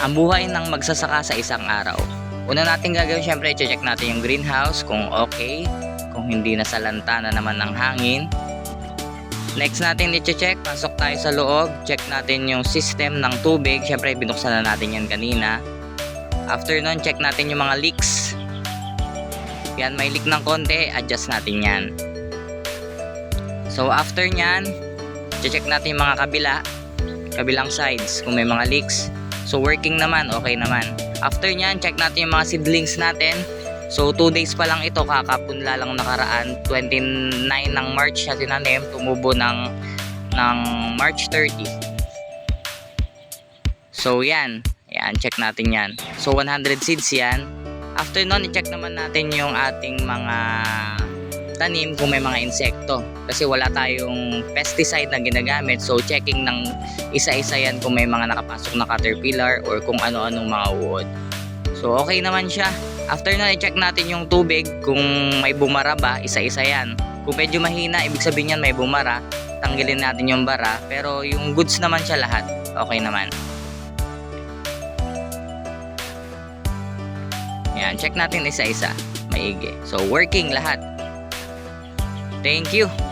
ang buhay ng magsasaka sa isang araw. Una natin gagawin, syempre, check natin yung greenhouse kung okay, kung hindi nasalanta na naman ng hangin. Next natin i-check, pasok tayo sa loob, check natin yung system ng tubig. Syempre, binuksan na natin yan kanina. After nun, check natin yung mga leaks. Yan, may leak ng konti, adjust natin yan. So, after nyan, check natin yung mga kabila, kabilang sides, kung may mga leaks. So, working naman, okay naman. After nyan, check natin yung mga seedlings natin. So, 2 days pa lang ito, kakapunla lang nakaraan. 29 ng March siya tinanim, tumubo ng, ng March 30. So, yan. Yan, check natin yan. So, 100 seeds yan. After nun, i-check naman natin yung ating mga tanim kung may mga insekto. Kasi wala tayong pesticide na ginagamit. So, checking ng isa-isa yan kung may mga nakapasok na caterpillar or kung ano-anong mga uod. So, okay naman siya. After na, i-check natin yung tubig kung may bumara ba, isa-isa yan. Kung medyo mahina, ibig sabihin yan may bumara, tanggalin natin yung bara. Pero yung goods naman siya lahat, okay naman. Yan, check natin isa-isa. Maigi. So, working lahat. Thank you.